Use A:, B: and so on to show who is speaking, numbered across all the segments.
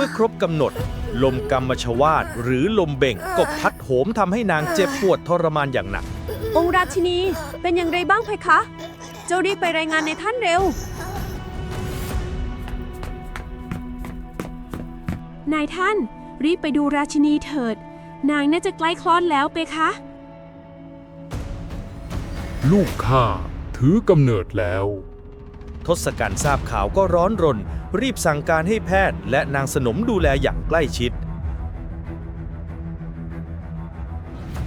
A: มื่อครบกำหนด ลมกรรมชวาดหรือลมเบ่งก็พัดโหมทำให้นางเจ็บปวดทรมานอย่างหนัก
B: องค์ราชินีเป็นอย่างไรบ้างเพคะ เจ้ารีบไปรายงานในท่านเร็ว นายท่านรีบไปดูราชินีเถิด นางน่าจะใกล้คลอดแล้วเพคะ
C: ลูกข้าถือกำเนิดแล้ว
A: ทศกัณฐ์ทราบข่าวก็ร้อนรน รีบสั่งการให้แพทย์และนางสนมดูแลอย่างใกล้ชิด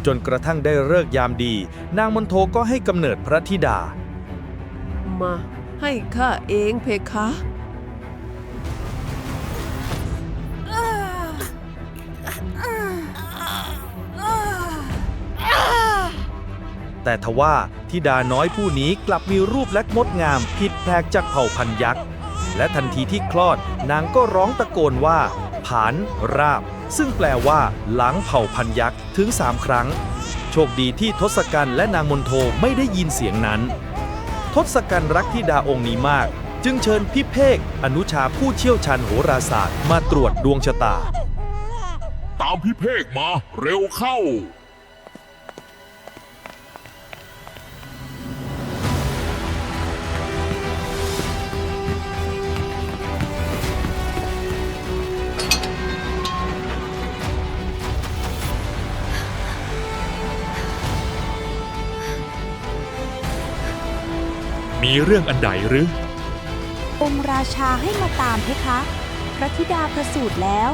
A: จนกระทั่งได้เลิกยามดี นางมนโทก็ให้กำเนิดพระธิดา
D: มาให้ข้าเองเพคะ
A: แต่ทว่าธิดาน้อยผู้นี้กลับมีรูปและงดงามผิดแปลกจากเผ่าพันยักษ์ และทันทีที่คลอดนางก็ร้องตะโกนว่า ผานราบ ซึ่งแปลว่าหลังเผ่าพันยักษ์ถึงสามครั้ง โชคดีที่ทศกัณฐ์และนางมนโทไม่ได้ยินเสียงนั้น ทศกัณฐ์รักธิดาองค์นี้มาก จึงเชิญพิเภกอนุชาผู้เชี่ยวชาญโหราศาสตร์มาตรวจดวงชะตา
C: ตามพิเภกมาเร็วเข้า มีเรื่องอันใดหรือ
E: องค์ราชาให้มาตามเพคะ พระธิดาประสูติแล้ว